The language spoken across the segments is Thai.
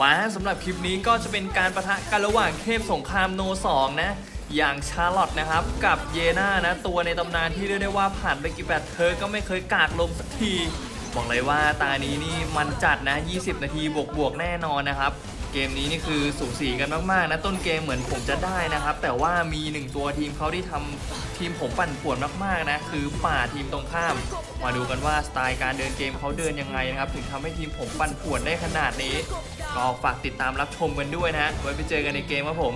มาสำหรับคลิปนี้ก็จะเป็นการประทะกันระหว่างเทพสงครามโน 2 นะ อย่างชาร์ลอตนะครับ กับเยนานะ ตัวในตำนานที่เรียกได้ว่าผ่านไปกี่แบบเธอก็ไม่เคยกากลมสักที บอกเลยว่าตานี้นี่มันจัดนะ 20 นาทีบวกบวกแน่นอนนะครับ เกมนี้นี่คือสูสีกันมากๆนะต้นเกมเหมือนผมจะได้นะครับ แต่ว่ามีหนึ่งตัวทีมเขาที่ทำทีมผมปั่นป่วนมากๆนะคือป่าทีมตรงข้าม มาดูกันว่าสไตล์การเดินเกมเขาเดินยังไงนะครับถึงทำให้ทีมผมปั่นป่วนได้ขนาดนี้ ก็ฝากติดตามรับชมกันด้วยนะฮะไว้ไปเจอกันในเกมครับผม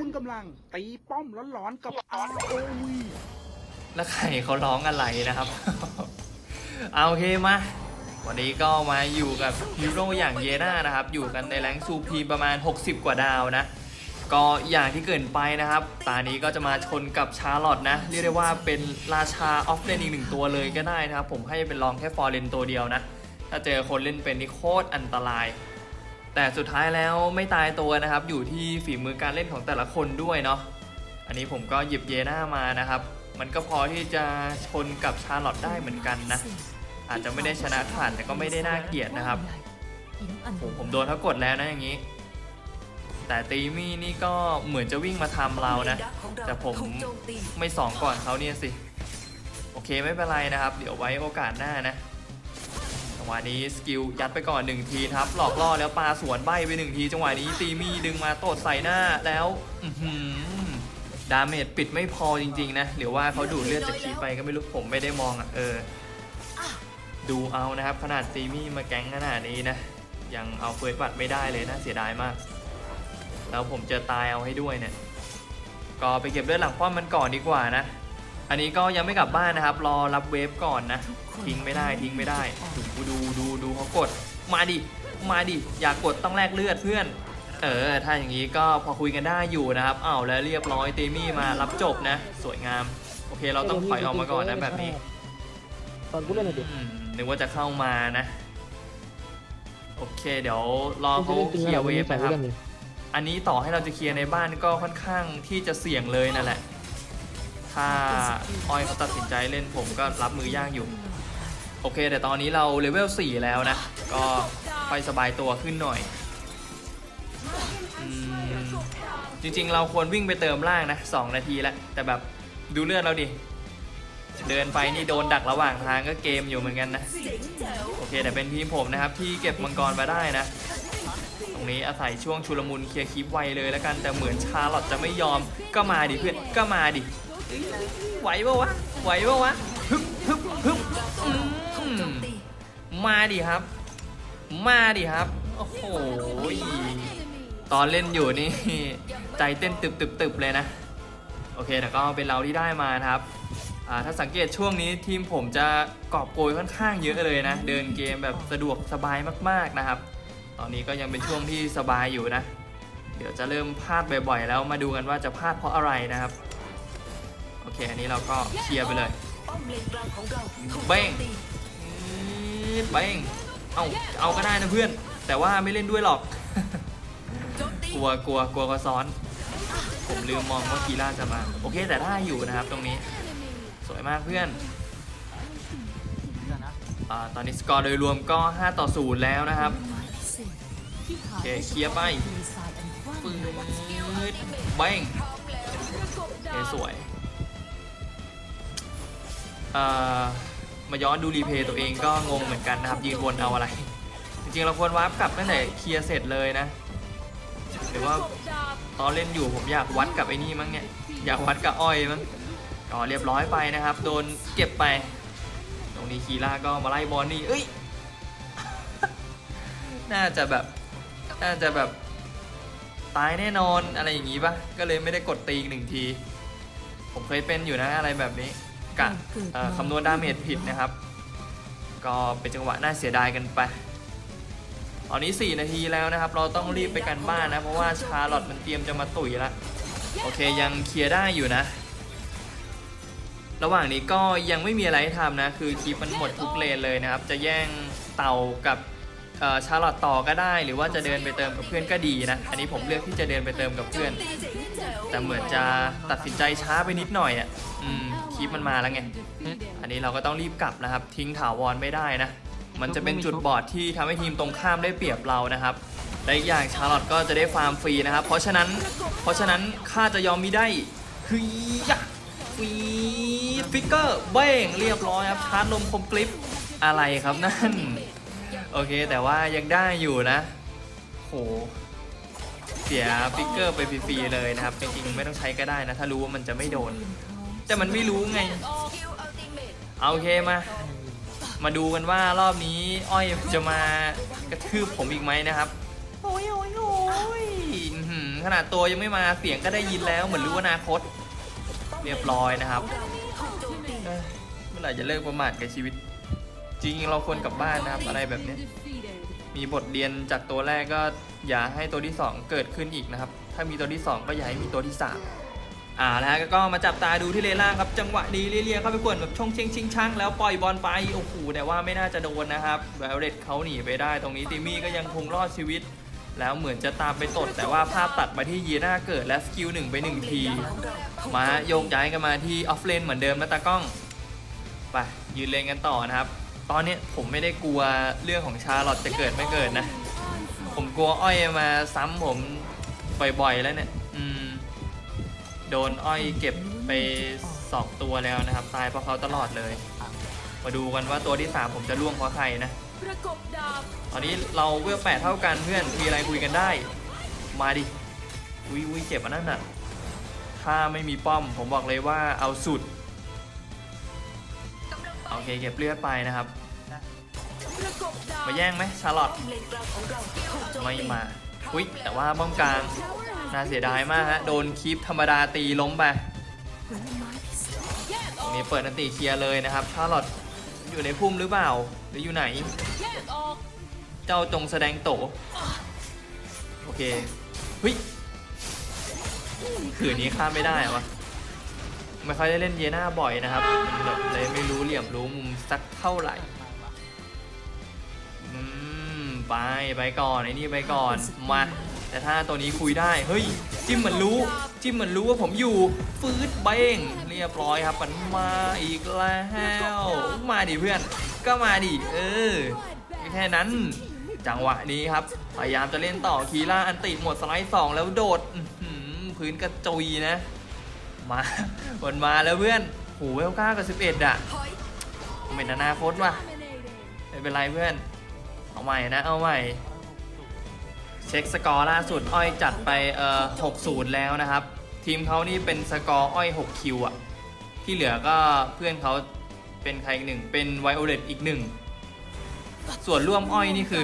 คุณกำลังตีป้อมร้อนๆกับ ROV แล้วใครเขาร้องอะไรนะครับ เอาโอเคมา วันนี้ก็มาอยู่กับฮีโร่อย่างเยน่านะครับ อยู่กันในแรงซูพีประมาณ 60 กว่าดาวนะ ก็อย่างที่เกินไปนะครับ ตานี้ก็จะมาชนกับชาร์ลอตนะ เรียกได้ว่าเป็นราชาออฟเลนอีกหนึ่งตัวเลยก็ได้นะครับ ผมให้เป็นรองแค่ฟอร์เรนตัวเดียวนะ ถ้าเจอคนเล่นเป็นนี่โคตรอันตราย แต่สุดท้ายแล้วไม่ตายตัวนะครับ อยู่ที่ฝีมือการเล่นของแต่ละคนด้วยเนาะ อันนี้ผมก็หยิบเยน่ามานะครับ มันก็พอที่จะชนกับชาร์ลอตได้เหมือนกันนะ อาจจะไม่ได้ชนะขาดแต่ก็ไม่ได้น่าเกลียดนะครับผมผมโดนเขากดแล้วนะอย่างนี้ แต่ตีมี่นี่ก็เหมือนจะวิ่งมาทำเรานะ แต่ผมไม่สองก่อนเขาเนี่ยสิ โอเคไม่เป็นไรนะครับ เดี๋ยวไว้โอกาสหน้านะจังหวะนี้สกิลยัดไปก่อนหนึ่งทีครับ หลอกล่อแล้วปลาสวนใบไปหนึ่งที จังหวะนี้ตีมี่ดึงมาโตดใส่หน้าแล้วดาเมจปิดไม่พอจริง ๆ นะหรือว่าเขาดูดเลือดจากคีไปก็ไม่รู้ผมไม่ได้มองอะเออ ดูเอานะครับ ขนาดตีมี่มาแก๊งขนาดนี้นะ ยังเอาเฟิร์สบัตไม่ได้เลยนะเสียดายมาก แล้วผมจอตายเอาให้ด้วยเนี่ย ก็ไปเก็บเลือดหลังป้อมมันก่อนดีกว่านะ อันนี้ก็ยังไม่กลับบ้านนะครับ รอรับเวฟก่อนนะ ทิ้งไม่ได้ทิ้งไม่ได้ดูดูดูดูเขากด มาดิ มาดิ อยากกดต้องแลกเลือดเพื่อน เออ ถ้าอย่างนี้ก็พอคุยกันได้อยู่นะครับอ้าวแล้วเรียบร้อยเตมี่มารับจบนะ สวยงาม โอเคเราต้องถอยออกมาก่อนนะแบบนี้ ตอนกูเล่นอะดิ อืมนึกว่าจะเข้ามานะ โอเค เดี๋ยวรอเขาเคลียร์เวฟนะครับ อันนี้ต่อให้เราจะเคลียร์ในบ้านก็ค่อนข้างที่จะเสี่ยงเลยนั่นแหละ ถ้าออยเขาตัดสินใจเล่นผมก็รับมือยากอยู่ โอเค แต่ตอนนี้เราเลเวล 4 แล้วนะ ก็ค่อยสบายตัวขึ้นหน่อยอืมจริงๆ เราควรวิ่งไปเติมล่างนะ 2 นาทีแล้ว แต่แบบดูเลือดเราดิ เดินไปนี่โดนดักระหว่างทางก็เกมอยู่เหมือนกันนะ โอเคแต่เป็นทีมผมนะครับ ที่เก็บมังกรมาได้นะ ตรงนี้อาศัยช่วงชุลมุนเคลียร์คลิปไวเลยแล้วกันแต่เหมือนชาร์ลอตจะไม่ยอมก็มาดิเพื่อนก็มาดิไหวปะวะไหวปะวะฮึบฮึบฮึบมาดิครับ มาดิครับโอ้โหตอนเล่นอยู่นี่ ใจเต้นตึบตึบตึบเลยนะ โอเคแต่ก็เป็นเราที่ได้มาครับ ถ้าสังเกตช่วงนี้ทีมผมจะกอบโกยค่อนข้างเยอะเลยนะ เดินเกมแบบสะดวกสบายมากๆนะครับ ตอนนี้ก็ยังเป็นช่วงที่สบายอยู่นะ เดี๋ยวจะเริ่มพลาดบ่อยๆ แล้วมาดูกันว่าจะพลาดเพราะอะไรนะครับ โอเค อันนี้เราก็เคลียร์ไปเลยเบ้งเบ้งเอาเอาก็ได้นะเพื่อน แต่ว่าไม่เล่นด้วยหรอก กลัวกลัวกลัวเขาซ้อน ผมลืมมองว่ากีล่าจะมา โอเคแต่ได้อยู่นะครับตรงนี้ สวยมากเพื่อนอาตอนนี้สกอร์โดยรวมก็ 5 ต่อ 0 แล้วนะครับ โอเคเคลียร์ไปปืนเบ้งโอเคสวยเอ่อมาย้อนดูรีเพย์ตัวเองก็งงเหมือนกันนะครับ ยืนวนเอาอะไร จริงๆ เราควรวาร์ปกลับตั้งแต่เคลียร์เสร็จเลยนะหรือว่าตอนเล่นอยู่ผมอยากวัดกับไอ้นี่มั้งเนี่ย อยากวัดกับอ้อยมั้ง ก็เรียบร้อยไปนะครับ โดนเก็บไป ตรงนี้คีร่าก็มาไล่บอลนี่เอ้ย น่าจะแบบ น่าจะแบบ ตายแน่นอนอะไรอย่างงี้ปะก็เลยไม่ได้กดตีอีกหนึ่งที ผมเคยเป็นอยู่นะอะไรแบบนี้กะเอ่อคำนวณดาเมจผิดนะครับ ก็เป็นจังหวะน่าเสียดายกันไปตอนนี้ 4 นาทีแล้วนะครับ เราต้องรีบไปกันบ้านนะ เพราะว่าชาร์ลอตมันเตรียมจะมาตุ๋ยละ โอเคยังเคลียร์ได้อยู่นะ ระหว่างนี้ก็ยังไม่มีอะไรให้ทำนะ คือคลิปมันหมดทุกเลนเลยนะครับ จะแย่งเต่ากับชาร์ลอตต่อก็ได้ หรือว่าจะเดินไปเติมกับเพื่อนก็ดีนะ อันนี้ผมเลือกที่จะเดินไปเติมกับเพื่อน แต่เหมือนจะตัดสินใจช้าไปนิดหน่อยอะอืมคลิปมันมาแล้วไง อันนี้เราก็ต้องรีบกลับนะครับ ทิ้งถาวรไม่ได้นะ มันจะเป็นจุดบอดที่ทำให้ทีมตรงข้ามได้เปรียบเรานะครับและอีกอย่างชาร์ลอตก็จะได้ฟาร์มฟรีนะครับ เพราะฉะนั้น เพราะฉะนั้นข้าจะยอมมิได้ฮึยยะ ฟีดฟิกเกอร์เบ้งเรียบร้อยครับชาร์จลมคมกริปอะไรครับนั่น โอเคแต่ว่ายังได้อยู่นะโหเสียฟิกเกอร์ไปฟรีๆเลยนะครับจริงๆไม่ต้องใช้ก็ได้นะ ถ้ารู้ว่ามันจะไม่โดน แต่มันไม่รู้ไง เอาโอเคมา มาดูกันว่ารอบนี้อ้อยจะมากระทืบผมอีกไหมนะครับโอ้ยโอ้ยโอ้ยขนาดตัวยังไม่มาเสียงก็ได้ยินแล้วเหมือนรู้อนาคต เรียบร้อยนะครับเอ้ยเมื่อไหร่จะเลิกประมาทกับชีวิต จริงๆเราควรกลับบ้านนะครับอะไรแบบเนี้ยมีบทเรียนจากตัวแรกก็อย่าให้ตัวที่ 2 เกิดขึ้นอีกนะครับ ถ้ามีตัวที่ 2 ก็อย่าให้มีตัวที่ 3 อ่าแล้วก็มาจับตาดูที่เลนล่างครับ จังหวะดีเลียๆเข้าไปกวนแบบชงเชงชิงช่างแล้วปล่อยบอลไปโอ้โหแต่ว่าไม่น่าจะโดนนะครับแวลเรตเขาหนีไปได้ ตรงนี้ติมี่ก็ยังคงรอดชีวิต แล้วเหมือนจะตามไปตด แต่ว่าภาพตัดมาที่ยีน่าเกิดและสกิลหนึ่งไปหนึ่งที มาโยกย้ายกันมาที่ออฟเลนเหมือนเดิมนะตากล้อง ไปยืนเลนกันต่อนะครับ ตอนนี้ผมไม่ได้กลัวเรื่องของชาลอตจะเกิดไม่เกิดนะ ผมกลัวอ้อยมาซ้ำผมบ่อยๆแล้วเนี่ย อืม โดนอ้อยเก็บไป2ตัวแล้วนะครับ ตายเพราะเขาตลอดเลย มาดูกันว่าตัวที่3ผมจะล่วงเพราะใครนะ ประกบดาบตอนนี้เราเวลแปดเท่ากันเพื่อนมีอะไรคุยกันได้ มาดิวิวิเจ็บอันนั้นน่ะถ้าไม่มีป้อมผมบอกเลยว่าเอาสุดโอเคเก็บเลือดไปนะครับประกบดาบมาแย่งไหมชาร์ลอตไม่มาอุ้ยแต่ว่าบ้องกลางน่าเสียดายมากฮะโดนคีปธรรมดาตีล้มไปแยกตอรองกนี้เปิดนันติเคลียร์เลยนะครับชาร์ลอต อยู่ในพุ่มหรือเปล่า หรืออยู่ไหน เจ้าจงแสดงโต โอเคเฮ้ยขืนนี้ข้ามไม่ได้อะวะไม่ค่อยได้เล่นเยน่าบ่อยนะครับแบบเลยไม่รู้เหลี่ยมรู้มุมสักเท่าไหร่อืมไปไปก่อนไอ้นี่ไปก่อนมา แต่ถ้าตัวนี้คุยได้เฮ้ยจิ้มเหมือนรู้ จิ้มเหมือนรู้ว่าผมอยู่ฟืดเบ้งเรียบร้อยครับมันมาอีกแล้วมาดิเพื่อน ก็มาดิเออแค่นั้นจังหวะนี้ครับ พยายามจะเล่นต่อคีล่าอันติหมดสไลด์สองแล้วโดดพื้นกระจุยนะ มาบนมาแล้วเพื่อนโหเวลก้ากับสิบเอ็ดอะเป็นอนาคตว่ะไม่เป็นไรเพื่อน เอาใหม่นะ เอาใหม่ เช็คสกอร์ล่าสุดอ้อยจัดไปเอ่อ60 แล้วนะครับ ทีมเขานี่เป็นสกอร์อ้อย 6 คิวอะที่เหลือก็เพื่อนเขาเป็นใครอีกหนึ่ง เป็นไวโอเลตอีกหนึ่ง ส่วนร่วมอ้อยนี่คือ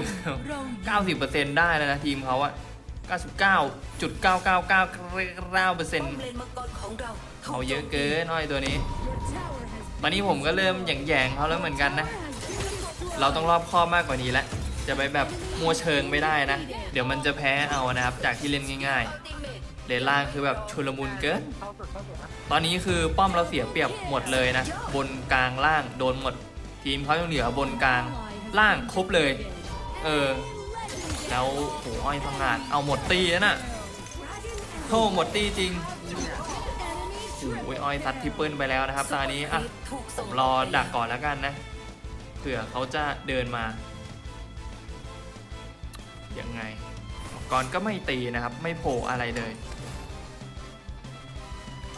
90%ได้แล้วนะทีมเขาอะ99.9999%เขาเยอะเกินอ้อยตัวนี้ตอนนี้ผมก็เริ่มแย่งๆเขาแล้วเหมือนกันนะ เราต้องรอบคอบมากกว่านี้แล้วจะไปแบบ มัวเชิงไม่ได้นะ เดี๋ยวมันจะแพ้เอานะครับ จากที่เล่นง่ายๆเลนล่างคือแบบชุลมุนเกิน ตอนนี้คือป้อมเราเสียเปรียบหมดเลยนะ บนกลางล่างโดนหมด ทีมเขายังเหลือบนกลางล่างครบเลย เออ แล้วโหอ้อยพังงาดเอาหมดตีแล้วน่ะโธ่หมดตีจริงโอ้ยอ้อยซัดทิปเปิลไปแล้วนะครับตอนนี้อะผมรอดักก่อนแล้วกันนะเผื่อเขาจะเดินมา ยังไงก่อนก็ไม่ตีนะครับไม่โผล่อะไรเลย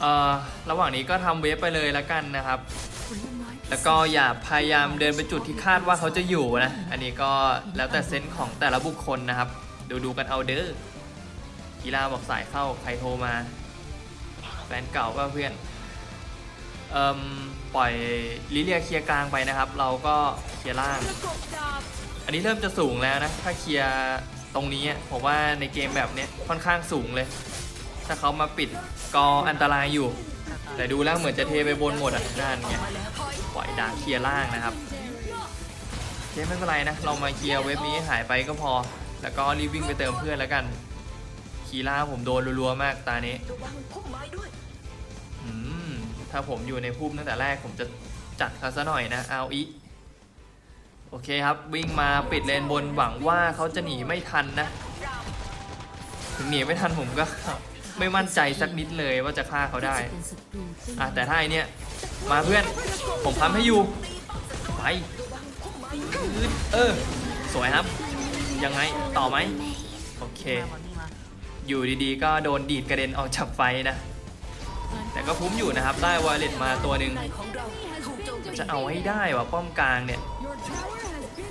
เอ่อระหว่างนี้ก็ทำเวฟไปเลยแล้วกันนะครับ แล้วก็อย่าพยายามเดินไปจุดที่คาดว่าเขาจะอยู่นะ อันนี้ก็แล้วแต่เซนส์ของแต่ละบุคคลนะครับ ดูดูกันเอาเด้อกีฬาบอกสายเข้าใครโทรมา แฟนเก่าป่ะเพื่อนเอ่มปล่อยลิเลียเคลียร์กลางไปนะครับ เราก็เคลียร์ล่าง อันนี้เริ่มจะสูงแล้วนะ ถ้าเคลียร์ตรงนี้ผมว่าในเกมแบบเนี้ยค่อนข้างสูงเลย ถ้าเขามาปิดก็อันตรายอยู่ แต่ดูแล้วเหมือนจะเทไปบนหมดอะด้านไงปล่อยดาเคลียร์ล่างนะครับเจ๊ไม่เป็นไรนะ เรามาเคลียร์เว็บนี้หายไปก็พอ แล้วก็รีบวิ่งไปเติมเพื่อนแล้วกันคีล่าผมโดนรัวๆมากตานี้ถ้าผมอยู่ในพุ่มตั้งแต่แรกผมจะจัดเขาซะหน่อยนะเอาอี โอเคครับ วิ่งมาปิดเลนบนหวังว่าเขาจะหนีไม่ทันนะ ถึงหนีไม่ทันผมก็ ไม่มั่นใจสักนิดเลยว่าจะฆ่าเขาได้อะแต่ถ้าไอเนี้ยมาเพื่อน ผมทำให้อยู่ ไป เออ สวยครับ ยังไงต่อไหม โอเค อยู่ดีๆ ก็โดนดีดกระเด็นออกจากไฟนะ แต่ก็คุ้มอยู่นะครับ ได้วอลเล็ตมาตัวหนึ่งจะเอาให้ได้ว่ะป้อมกลางเนี่ย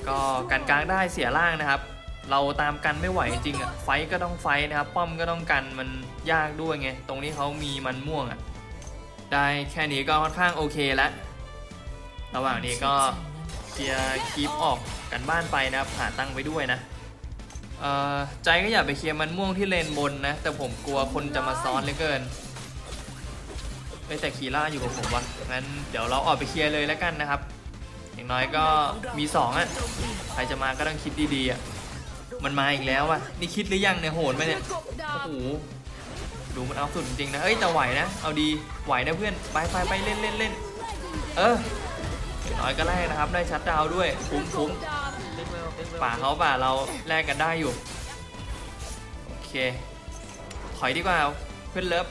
ก็กันกลางได้เสียล่างนะครับ เราตามกันไม่ไหวจริงอะไฟก็ต้องไฟนะครับ ป้อมก็ต้องกันมันยากด้วยไงตรงนี้เขามีมันม่วงอะได้แค่นี้ก็ค่อนข้างโอเคแล้วระหว่างนี้ก็เคลียร์คลิปออกกันบ้านไปนะครับหาตั้งไว้ด้วยนะใจก็อยากไปเคลียร์มันม่วงที่เลนบนนะ แต่ผมกลัวคนจะมาซ้อนเหลือเกิน เอ้ยแต่คีร่าอยู่กับผมวะงั้นเดี๋ยวเราออกไปเคลียร์เลยแล้วกันนะครับ อย่างน้อยก็มีสองอะใครจะมาก็ต้องคิดดีๆอะมันมาอีกแล้วอะนี่คิดหรือยังเนี่ยโหนไหมเนี่ยโอ้โหดูมันเอาสุดจริงๆนะเอ้ยแต่ไหวนะเอาดีไหวนะเพื่อนไปไปไปเล่นเล่นเล่นเอออย่างน้อยก็แรกนะครับ ได้ชัดดาวด้วยคุ้มคุ้มป่าเขาป่าเราแลกกันได้อยู่โอเคถอยดีกว่าเพื่อนเลิฟ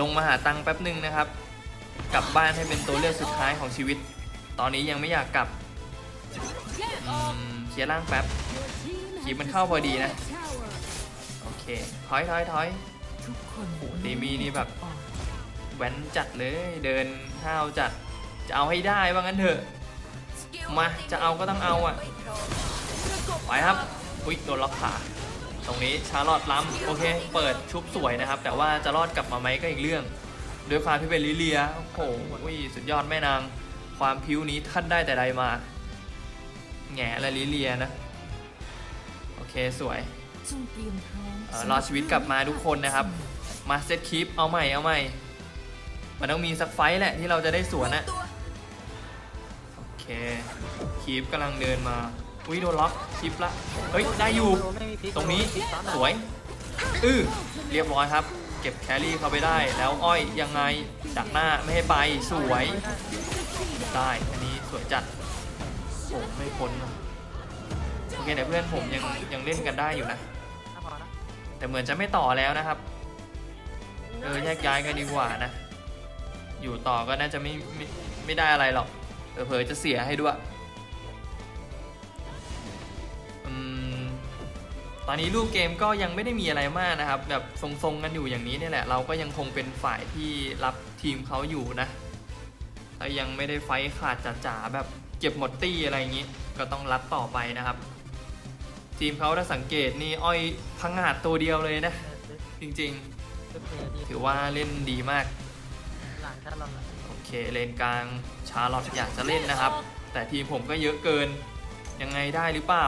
ลงมาหาตังค์แป๊บหนึ่งนะครับ กลับบ้านให้เป็นตัวเลือกสุดท้ายของชีวิต ตอนนี้ยังไม่อยากกลับเคลียร์ร่างแป๊บคลิปมันเข้าพอดีนะ โอเค ถอยถอยถอยทุกคนโอ้โหเดมี่นี่แบบแว้นจัดเลยเดินห้าวจัดจะเอาให้ได้ว่างั้นเถอะ มาจะเอาก็ต้องเอาอะไปครับ อุ๊ยโดนล็อกขา ตรงนี้ชาร์ลอตล้ำโอเค เปิดชุบสวยนะครับ แต่ว่าจะรอดกลับมาไหมก็อีกเรื่องด้วยความที่เป็นลิเลียโอ้โหสุดยอดแม่นาง ความพิ้วนี้ท่านได้แต่ใดมาแง่และลิเลียนะ โอเคสวยรออชีวิตกลับมาทุกคนนะครับ มาเซตคลิปเอาใหม่เอาใหม่ มันต้องมีสักไฟแหละที่เราจะได้สวนนะโอเคคลิปกำลังเดินมา อุ้ยโดนล็อกคลิปละเฮ้ยได้อยู่ไม่มีพลิกตรงนี้พลิกซ้ำอะสวยอือเรียบร้อยครับ เก็บแครี่เข้าไปได้แล้วอ้อยยังไงดักหน้าไม่ให้ไปสวยได้อันนี้สวยจัดโอ้ไม่พ้นว่ะโอเคแต่เพื่อนผมยังยังเล่นกันได้อยู่นะถ้าพอนะ แต่เหมือนจะไม่ต่อแล้วนะครับเออแยกย้ายกันดีกว่านะ อยู่ต่อก็น่าจะไม่ไม่ไม่ได้อะไรหรอกเผลอๆจะเสียให้ด้วย ตอนนี้รูปเกมก็ยังไม่ได้มีอะไรมากนะครับ แบบทรงๆกันอยู่อย่างนี้เนี่ยแหละ เราก็ยังคงเป็นฝ่ายที่รับทีมเขาอยู่นะแต่ยังไม่ได้ไฟท์ขาดจ๋าๆแบบเก็บหมดตี้อะไรอย่างนี้ ก็ต้องรับต่อไปนะครับ ทีมเขาถ้าสังเกตนี่อ้อยพังงาดตัวเดียวเลยนะ จริงๆ ถือว่าเล่นดีมากโอเคเลนกลางชาร์ลอตอยากจะเล่นนะครับ แต่ทีมผมก็เยอะเกินยังไงได้หรือเปล่า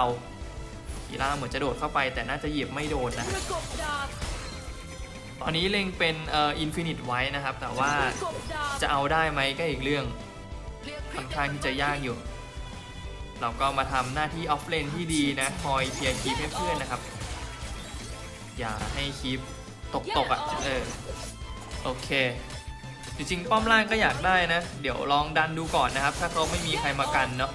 กีฬาเหมือนจะโดดเข้าไปแต่น่าจะเหยียบไม่โดนนะตอนนี้เล็งเป็นเอ่ออินฟินิตไว้นะครับ แต่ว่าจะเอาได้ไหมก็อีกเรื่องค่อนข้างที่จะยากอยู่ เราก็มาทำหน้าที่ออฟเลนที่ดีนะ คอยเคลียร์คีปให้เพื่อนนะครับ อย่าให้คีปตกตกอะเออโอเค จริงๆ ป้อมล่างก็อยากได้นะ เดี๋ยวลองดันดูก่อนนะครับ ถ้าเขาไม่มีใครมากันเนาะ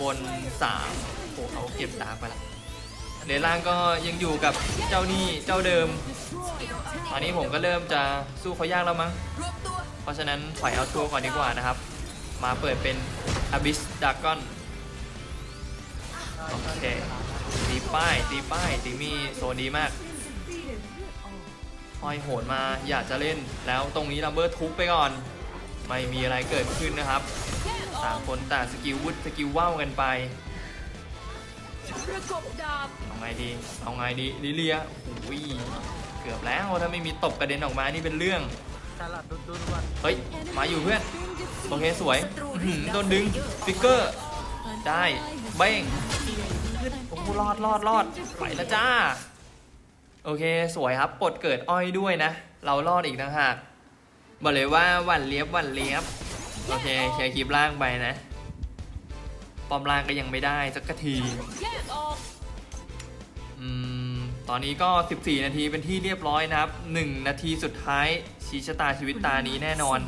บนสาม โอ้เขาเก็บดาบไปละเลนล่างก็ยังอยู่กับเจ้าหนี่เจ้าเดิม ตอนนี้ผมก็เริ่มจะสู้เขายากแล้วมั้ง เพราะฉะนั้นถอยเอาทัวร์ก่อนดีกว่านะครับ มาเปิดเป็น Abyss Dragon โอเคตีป้ายตีป้ายตีมีโซนดีมากหอยโหนมาอยากจะเล่นแล้วตรงนี้ลัมเบอร์ทุบไปก่อน ไม่มีอะไรเกิดขึ้นนะครับต่างคนต่างสกิลวุฒสกิลว่าวกันไป ประกบดาบเอาไงดี เอาไงดีลิเลียโอ้ยเกือบแล้วถ้าไม่มีตบกระเด็นออกมานี่เป็นเรื่องถ้าเราดูดูดูก่อนเฮ้ย มาอยู่เพื่อน โอเคสวยอื้อหือโดนดึงฟิกเกอร์ ได้เบ้งโอ้โหรอดรอดรอดไปแล้วจ้า โอเคสวยครับปลดเกิดอ้อยด้วยนะ เรารอดอีกนะฮะบอกเลยว่าหวันเลียบหวันเลียบ โอเคเคลียร์คลิปล่างไปนะ ปอมล่างก็ยังไม่ได้สักทีอืมตอนนี้ก็ 14 นาทีเป็นที่เรียบร้อยนะครับ 1 นาทีสุดท้ายชี้ชะตาชีวิตตานี้แน่นอน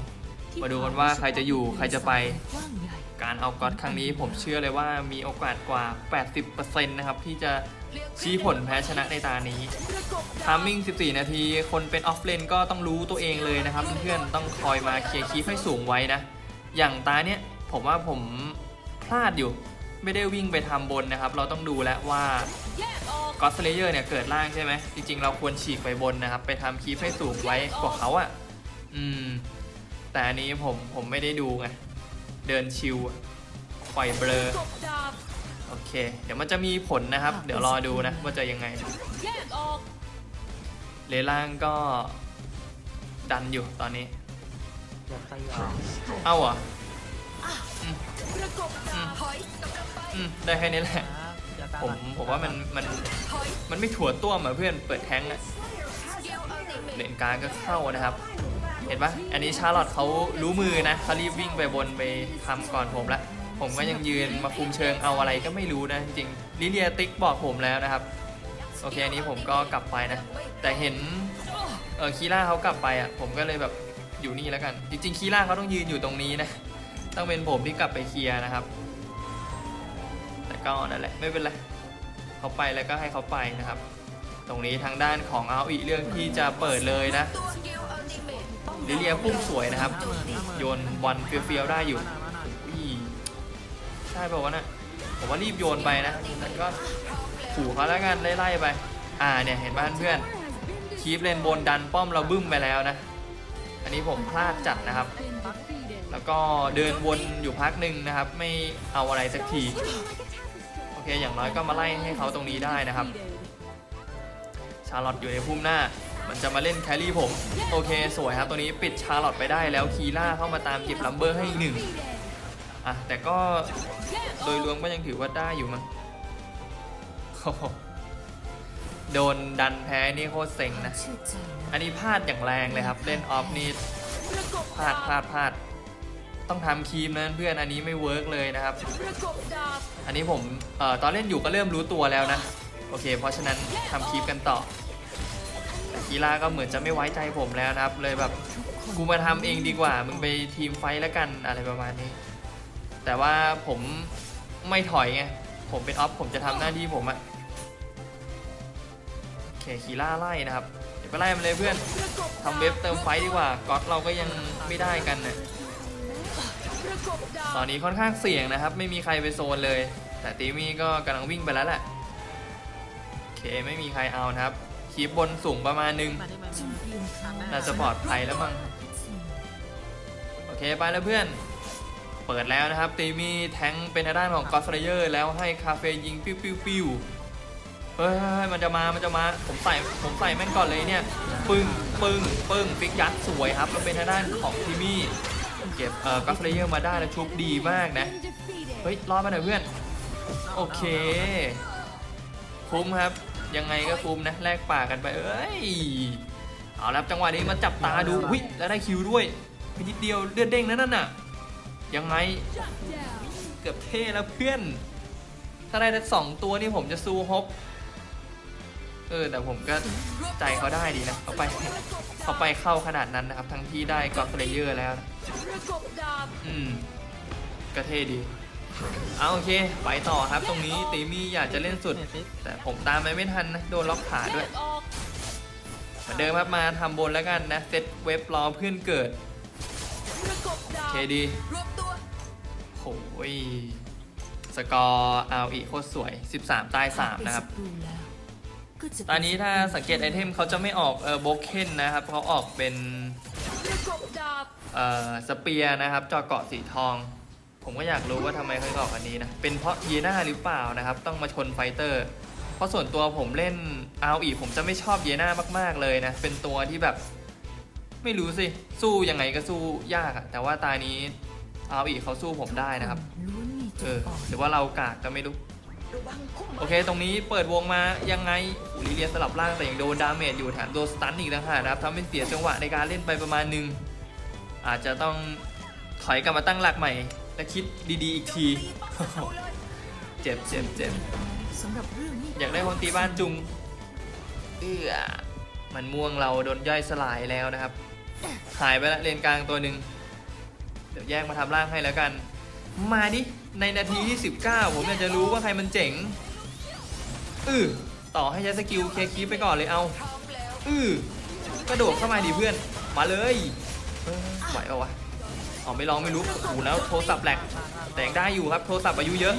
มาดูกันว่าใครจะอยู่ใครจะไป การเอาก๊อตครั้งนี้ผมเชื่อเลยว่ามีโอกาสกว่า 80%นะครับที่จะชี้ผลแพ้ชนะในตานี้ทามมิ่ง 14 นาที คนเป็นออฟเลนก็ต้องรู้ตัวเองเลยนะครับ เพื่อนๆต้องคอยมาเคลียร์คีฟให้สูงไว้นะ อย่างตาเนี้ยผมว่าผม พลาดอยู่ ไม่ได้วิ่งไปทำบนนะครับ เราต้องดูแล้วว่าแยกออกก็อ d สเลเยอร์เนี่ยเกิดล่างใช่ไหมจริง ๆ เราควรฉีกไปบนนะครับ ไปทำคีฟให้สูงไว้กว่าเขาอะ่ะ อืม แต่อันนี้ผมผมไม่ได้ดูไงเดินชิวอะปล่อยเบลอกบดาบโอเค เดี๋ยวมันจะมีผลนะครับ เดี๋ยวรอดูนะว่าจะยังไงแยกออกเลล่างก็ดันอยู่ตอนนี้อย่าใส่ออกเอ้าเหรอ ประกบดาบถอยอืมได้แค่นี้แหละนะอย่าตาผมหลัดผมว่ามันมันมันไม่ถั่วต้วมอะเพื่อนเปิดแท้งอะเลนกลางก็เข้านะครับ เห็นปะอันนี้ชาร์ลอตเขารู้มือนะเขารีบวิ่งไปบนไปทำก่อนผมละ ผมก็ยังยืนมาคุมเชิงเอาอะไรก็ไม่รู้นะจริงๆลิเลียติ๊กบอกผมแล้วนะครับ โอเคอันนี้ผมก็กลับไปนะ แต่เห็น เออคีล่าเขากลับไปอะผมก็เลยแบบอยู่นี่แล้วกัน จริงๆคีล่าเขาต้องยืนอยู่ตรงนี้นะ ต้องเป็นผมที่กลับไปเคลียร์นะครับ แต่ก็นั่นแหละไม่เป็นไรเขาไปแล้วก็ให้เขาไปนะครับ ตรงนี้ทางด้านของเอาอีเรื่องที่จะเปิดเลยนะลิเลียพุ่งสวยนะครับ โยนบอลเฟี้ยวๆได้อยู่มาหน่อยมาหน่อยอุ้ยใช่ป่าวะน่ะผมว่ารีบโยนไปนะแล้วก็ขู่เขาแล้วกันไล่ๆไป อ่าเนี่ยเห็นบ้านเพื่อนคีฟเลนบนดันป้อมเราบึ้มไปแล้วนะ อันนี้ผมพลาดจัดนะครับ แล้วก็เดินวนอยู่พักหนึ่งนะครับ ไม่เอาอะไรสักที โอเค อย่างน้อยก็มาไล่ให้เขาตรงนี้ได้นะครับ ชาร์ลอตอยู่ในพุ่มหน้า มันจะมาเล่นแครี่ผม โอเค สวยครับตัวนี้ปิดชาร์ลอตไปได้แล้วคีล่าเข้ามาตามเก็บลัมเบอร์ให้อีกหนึ่งอะแต่ก็โดยรวมก็ยังถือว่าได้อยู่มั้งโอ้โหโดนดันแพ้นี่โคตรเซ็งนะ อันนี้พลาดอย่างแรงเลยครับ เล่นออฟนี่พลาดพลาดพลาด ต้องทำครีมนะเพื่อนอันนี้ไม่เวิร์กเลยนะครับ อันนี้ผมเอ่อตอนเล่นอยู่ก็เริ่มรู้ตัวแล้วนะ โอเค เพราะฉะนั้นทำคลิปกันต่อต่กีฬาก็เหมือนจะไม่ไว้ใจผมแล้วนะครับ เลยแบบกูมาทำเองดีกว่า มึงไปทีมไฟท์แล้วกันอะไรประมาณนี้ แต่ว่าผมไม่ถอยไงผมเป็นออฟผมจะทำหน้าที่ผมอะโอเคคีล่าไล่นะครับ เดี๋ยวไปไล่มันเลยเพื่อนทำเว็บเติมไฟดีกว่าก๊อตเราก็ยังไม่ได้กันเนี่ย ตอนนี้ค่อนข้างเสี่ยงนะครับ ไม่มีใครไปโซนเลย แต่ตีมี่ก็กำลังวิ่งไปแล้วแหละโอเคไม่มีใครเอานะครับคีบบนสูงประมาณนึงมาที่มันมีทางหน้าน่าจะปลอดภัยแล้วมั้งโอเคไปแล้วเพื่อน เปิดแล้วนะครับ ตีมี่แทงเป็นทางด้านของกอสเลเยอร์แล้วให้คาเฟยิงปิ้วปิ้วปิ้วเฮ้ยมันจะมา มันจะมา ผมใส่ ผมใส่แม่งก่อนเลยเนี่ย ปึ้ง ปึ้ง ปึ้งฟิกยัดสวยครับแล้วเป็นทางด้านของทีมี่ เก็บเอ่อกอสเลเยอร์มาได้แล้วชุบดีมากนะ เฮ้ยรอดมาหน่อยเพื่อน โอเค คุ้มครับ ยังไงก็คุ้มนะแลกป่ากกันไป เอ้ย เอาแล้วจังหวะนี้มาจับตาดูวิแล้วได้คิวด้วยไปนิดเดียวเลือดเด้งนะนั่นน่ะ ยังไง เกือบเท่แล้วเพื่อน ถ้าได้ทั้งสองตัวนี่ผมจะสู้ฮบเออแต่ผมก็ใจเขาได้ดีนะเขาไปเขาไปเข้าขนาดนั้นนะครับ ทั้งที่ได้กอสเลเยอร์แล้วนะ ประกบดาบอืมก็เท่ดี เอาโอเค ไปต่อครับ ตรงนี้ตีมี่อยากจะเล่นสุดเนี่ยติ๊กแต่ผมตามไปไม่ทันนะโดนล็อกขาแยด้วย กออกเหมือนเดิมครับมาทำบนแล้วกันนะ เซตเว็บรอเพื่อนเกิด ประกบดาโอบเคดี รวบตัวโอ้ยสกอร์เอาอีโคตรสวย 13 ตาย 3 นะครับตอนนี้ถ้าสังเกตไอเทมเขาจะไม่ออกเออโบเคนนะครับเขาออกเป็นประกบดาบเอ่อ สเปียนะครับจอเกาะสีทอง ผมก็อยากรู้ว่าทำไมเขาออกอันนี้นะ เป็นเพราะเยน่าหรือเปล่านะครับ ต้องมาชนไฟเตอร์ เพราะส่วนตัวผมเล่นเอาอีผมจะไม่ชอบเยน่ามาก ๆเลยนะ เป็นตัวที่แบบ ไม่รู้สิ สู้ยังไงก็สู้ยากอะแต่ว่าตานี้เอาอีเขาสู้ผมได้นะครับเออหรือว่าเรากากก็ไม่รู้โอเค ตรงนี้เปิดวงมายังไงลิเลียสลับล่างแต่ยังโดนดาเมจอยู่แถมโดนสตันอีกต่างหากนะครับทำให้เสียจังหวะในการเล่นไปประมาณหนึ่ง อาจจะต้องถอยกลับมาตั้งหลักใหม่ และคิดดีๆอีกที เจ็บเจ็บเจ็บสำหรับเรื่องนี้อยากได้คนตีบ้านจุง เอื้อมันม่วงเราโดนย่อยสลายแล้วนะครับ หายไปละเลนกลางตัวหนึ่งเดี๋ยวแยกมาทำล่างให้แล้วกัน มาดิ ในนาทีที่ 19 ผมอยากจะรู้ว่าใครมันเจ๋งอือต่อให้ใช้สกิลเคลียร์คีปไปก่อนเลยเอาอมแล้อกระโดดเข้ามาดิเพื่อน มาเลย ไหวปะวะอ๋อไม่ลองไม่รู้โอ้โหแล้วโทรศัพท์แหลกแต่ยังได้อยู่ครับโทรศัพท์อายุเยอะ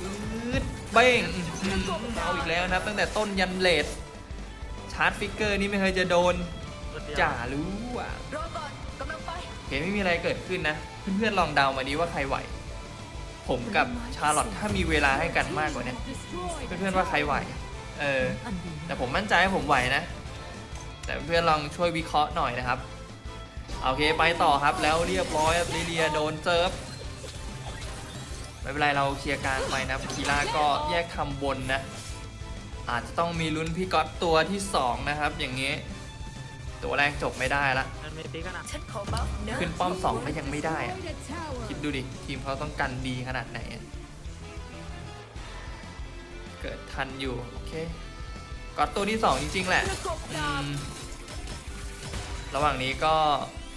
อืดเบ้งอื้อหือเอาอีกแล้วนะครับ ตั้งแต่ต้นยันเลดชาร์จฟิกเกอร์นี่ไม่เคยจะโดนจ่ารู้อะรอก่อนกำลังไปโอเคไม่มีอะไรเกิดขึ้นนะ เพื่อนๆลองเดามาดีว่าใครไหว ผมกับชาร์ลอตถ้ามีเวลาให้กันมากกว่านี้เพื่อนๆว่าใครไหว เอออันดีแต่ผมมั่นใจว่าผมไหวนะ แต่เพื่อนลองช่วยวิเคราะห์หน่อยนะครับ โอเคไปต่อครับแล้วเรียบร้อยครับลิเลียโดนเซิร์ฟไม่เป็นไรเราเคลียร์กลางไปนะครับคีร่าก็แยกทำบนนะ อาจจะต้องมีลุ้นพี่ก๊อตตัวที่ 2 นะครับ อย่างนี้ ตัวแรกจบไม่ได้ละมันไม่ตีกันอะฉันขอบัฟนะขึ้นป้อมสองก็ยังไม่ได้อะคิดดูดิทีมเขาต้องกันดีขนาดไหนอะเกิดทันอยู่ โอเคก๊อตตัวที่ 2 จริง ๆ แหละประกบอืดาบมระหว่างนี้ก็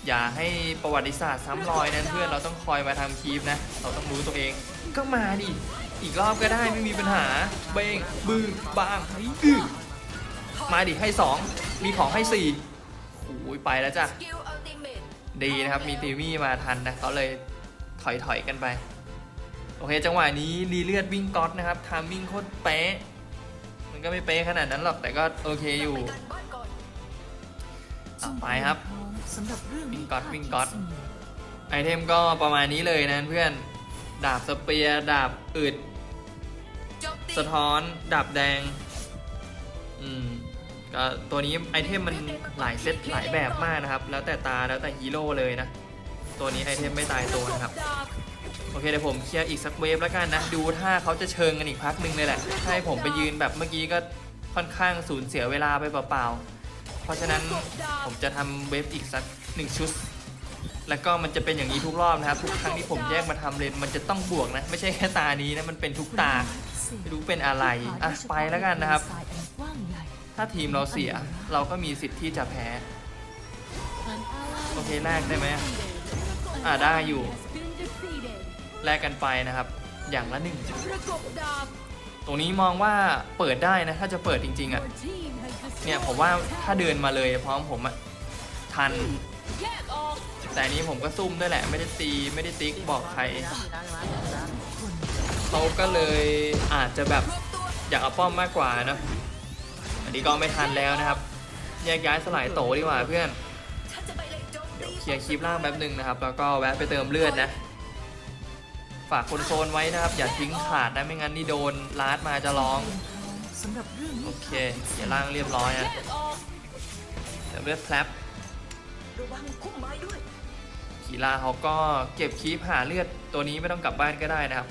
อย่าให้ประวัติศาสตร์ซ้ำรอยนะเพื่อนเราต้องคอยมาทำคีปนะ เราต้องรู้ตัวเอง ก็มาดิ อีกรอบก็ได้ไม่มีปัญหา เบงบึงบางอื้อมาดิให้ 2 มีของให้4โอ้ยไปแล้วจ้ะ ดีนะครับ มีตีมี่มาทันนะเขาเลยถอยถอยกันไป โอเค จังหวะนี้รีเลือดวิ่งก๊อตนะครับทามิ่งโคตรเป๊ะ มันก็ไม่เป๊ะขนาดนั้นหรอกแต่ก็โอเคอยู่ไปครับ สำหรับเรื่องวิ่งก๊อตวิ่งก๊อต ไอเทมก็ประมาณนี้เลยนะเพื่อน ดาบสเปียร์ดาบอึดโจมตีสะท้อน ดาบแดง อืมก็ตัวนี้ไอเทมมันหลายเซตหลายแบบมากนะครับ แล้วแต่ตาแล้วแต่ฮีโร่เลยนะ ตัวนี้ไอเทมไม่ตายตัวนะครับดาบโอเคเดี๋ยวผมเคลียร์อีกสักเวฟแล้วกันนะ ดูถ้าเขาจะเชิงกันอีกพักหนึ่งเลยแหละถ้าให้ผมไปยืนแบบเมื่อกี้ก็ค่อนข้างสูญเสียเวลาไปเปล่าๆ เพราะฉะนั้นผมจะทำเวฟอีกสักหนึ่งชุด แล้วก็มันจะเป็นอย่างนี้ทุกรอบนะครับ ทุกครั้งที่ผมแยกมาทำเลนมันจะต้องบวกนะ ไม่ใช่แค่ตานี้นะ มันเป็นทุกตา ไม่รู้เป็นอะไร อะ ไปแล้วกันนะครับ ถ้าทีมเราเสียเราก็มีสิทธิ์ที่จะแพ้ โอเคแลกได้ไหมอะได้อยู่แลกกันไปนะครับ อย่างละหนึ่ง ตรงนี้มองว่าเปิดได้นะ ถ้าจะเปิดจริง ๆอะ่ะเนี่ยผมว่าถ้าเดินมาเลยพร้อมผมอะ่ะทัน แต่นี้ผมก็ซุ่มด้วยแหละ ไม่ได้ตีไม่ได้ติ๊กบอกใครเขาก็เลยอาจจะแบบอยากเอาป้อมมากกว่านะอันนี้ก็ไม่ทันแล้วนะครับแยกย้ายสลายโตดีกว่าเพื่อนเดี๋ยวเคลียร์คลิปล่างแป๊บหนึ่งนะครับ แล้วก็แวะไปเติมเลือดนะ ฝากคนโซนไว้นะครับ อย่าทิ้งขาดนะไม่งั้นนี่โดนลาดมาจะร้องสำหรับเรื่องโอนี้เคเดี๋ยวล่างเรียบร้อยแยนะกออกเติมเลือดแพลบระวังพุ่มไม้ด้วยขีลาเขาก็เก็บคีปหาเลือดตัวนี้ไม่ต้องกลับบ้านก็ได้นะครับ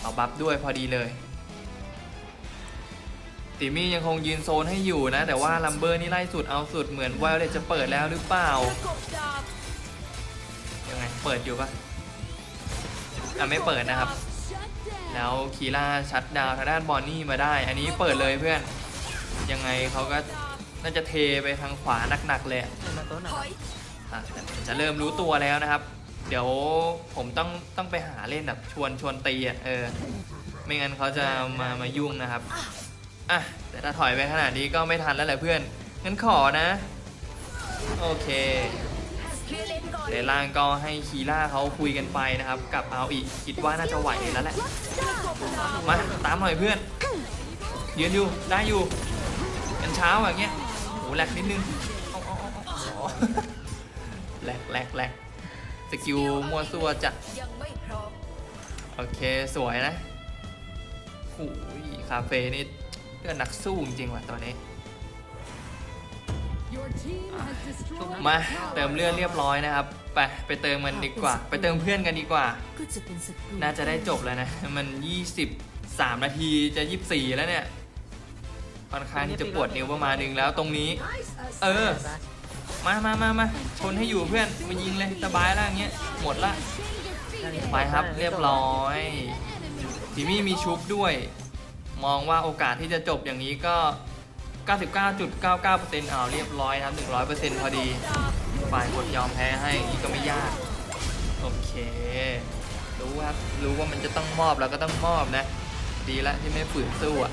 เอาบัฟด้วยพอดีเลย ติมี่ยังคงยืนโซนให้อยู่นะ แต่ว่าลัมเบอร์นี่ไล่สุดเอาสุดเหมือนไวโอเลตจะเปิดแล้วหรือเปล่า ประกบดาบยังไงเปิดอยู่ปะ อะไม่เปิดนะครับ แล้วคีล่าชัดดาวทางด้านบอนนี่มาได้ อันนี้เปิดเลยเพื่อน ยังไงเขาก็น่าจะเทไปทางขวาหนักๆเลยะมาต้นถอะอยจะเริ่มรู้ตัวแล้วนะครับ เดี๋ยวผมต้องต้องไปหาเล่นแบบชวนชวนตีอะเออ ไม่งั้นเขาจะมามายุ่งนะครับอะแต่ถ้าถอยไปขนาดนี้ก็ไม่ทันแล้วแหละเพื่อนงั้นขอนะ โอเค เคลียร์เลนก่อนเดล่างก็ให้คีล่าเขาคุยกันไปนะครับ กับเอาอีกคิดว่าน่าจะไหวแล้วแหละ มา ตามหน่อยเพื่อนยืนอยู่ได้อยู่ กันเช้าอย่างเงี้ยโอ้แหลกนิดนึงเอาเอาเอาเอาเอาแหลกแหลกแหลกสกิลมัวซัวจัดโอเคสวยนะโอ้ยคาเฟ่นี่เลือดนักสู้จริงว่ะตัวนี้ มาเติมเลือดเรียบร้อยนะครับ ไปไปเติมกันดีกว่า ไปเติมเพื่อนกันดีกว่าก็จะเป็นศัตรูน่าจะได้จบแล้วนะ มัน 23 นาทีจะ 24 แล้วเนี่ยค่อนข้างที่จะปวดนิ้วประมาณนึงแล้วตรงนี้ เออ มามามามาชนให้อยู่เพื่อนมายิงเลยสบายแล้วอย่างเงี้ยหมดละไปครับเรียบร้อยทีมี่มีชุบด้วย มองว่าโอกาสที่จะจบอย่างนี้ก็ 99.99%เอาเรียบร้อยนะครับ100%พอดีฝ่ายกดยอมแพ้ให้นี้ก็ไม่ยาก โอเค รู้ครับ รู้ว่ามันจะต้องมอบแล้วก็ต้องมอบนะ ดีละที่ไม่ฝืนสู้อะ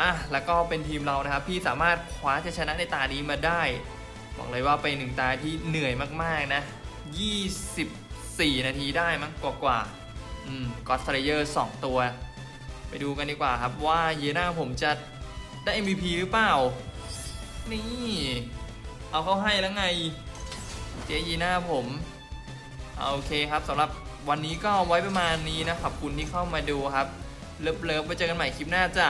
อะแล้วก็เป็นทีมเรานะครับพี่สามารถคว้าชัยชนะในตานี้มาได้ บอกเลยว่าเป็นหนึ่งตาที่เหนื่อยมากๆนะ 24 นาทีได้มั้งกว่าๆอืมก็อสเลเยอร์2ตัว ไปดูกันดีกว่าครับว่าเยน่าผมจะ ได้ MVP หรือเปล่า นี่ เอาเข้าให้แล้วไง เจยีหน้าผมเอาโอเคครับสำหรับวันนี้ก็ไว้ประมาณนี้นะขอบคุณที่เข้ามาดูครับ เลิฟๆไว้เจอกันใหม่คลิปหน้าจ้ะ